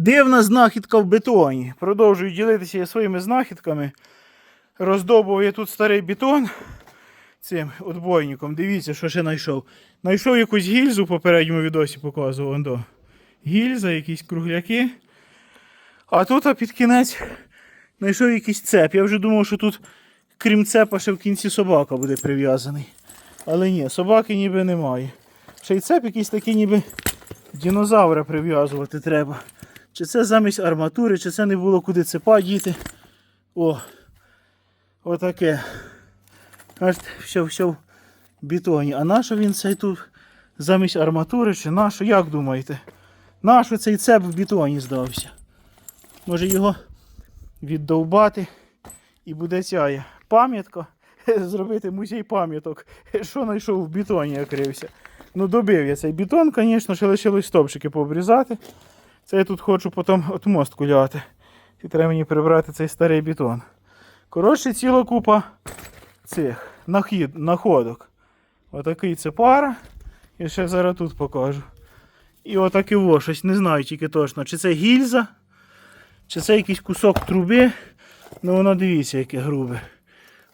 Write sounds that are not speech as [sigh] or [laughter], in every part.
Дивна знахідка в бетоні. Продовжую ділитися своїми знахідками. Роздобував я тут старий бетон цим отбойником. Дивіться, що ще знайшов. Знайшов якусь гільзу в попередньому відосі показував. Ондо. Гільза, якісь кругляки. А тут під кінець знайшов якийсь цеп. Я вже думав, що тут, крім цепа, ще в кінці собака буде прив'язаний. Але ні, собаки ніби немає. Ще й цеп якийсь такий, ніби динозавра прив'язувати треба. Чи це замість арматури, чи це не було куди цепа діти. О, отаке. Кажуть, все, все в бетоні. А нащо він цей тут замість арматури, чи нащо? Як думаєте? Нащо цей цеп в бетоні здався? Може його віддовбати і буде ця пам'ятка. [laughs] Зробити музей пам'яток, що знайшов в бетоні, крився. Ну, добив я цей бетон, звісно, ще лишилось стовпчики пообрізати. Це я тут хочу потім от мост куляти. І треба мені прибрати цей старий бетон. Коротше, ціла купа цих нахід, находок. Отакий це пара. І ще зараз тут покажу. І отаке во, щось не знаю тільки точно. Чи це гільза, чи це якийсь кусок труби. Ну воно дивіться, яке грубе.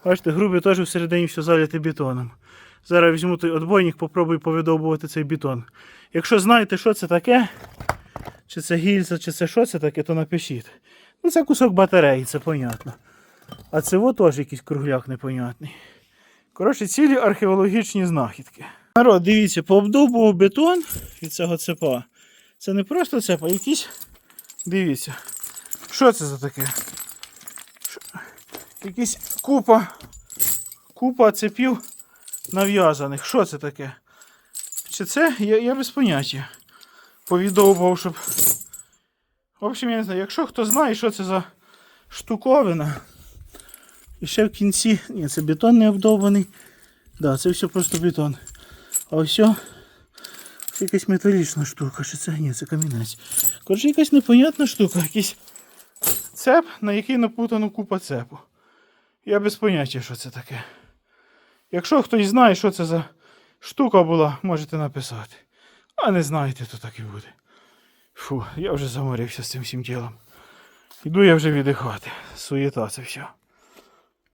Бачите, грубе теж всередині все залите бетоном. Зараз візьму той отбойник, попробую повидовбувати цей бетон. Якщо знаєте, що це таке, чи це гільза, чи це що це таке, то напишіть. Ну це кусок батареї, це понятно. А це во теж якийсь кругляк непонятний. Коротше, цілі археологічні знахідки. Народ, дивіться, пообдовбував бетон від цього цепа. Це не просто цеп, а якийсь. Дивіться. Що це за таке? Що? Якісь купа. Купа цепів нав'язаних. Що це таке? Чи це? Я, я без поняття. Повідовбував, щоб. В общем, я не знаю, якщо хто знає, що це за штуковина. І ще в кінці. Ні, це бетон не обдовбаний. Да, це все просто бетон. А ось все. Це якась металічна штука. Чи це? Ні, це камінець. Коротше, якась непонятна штука. Якийсь цеп, на який напутано купа цепу. Я без поняття, що це таке. Якщо хтось знає, що це за штука була, можете написати. А не знаєте, то так і буде. Фу, я вже заморився з цим всім тілом. Іду я вже віддихати. Суєта це все.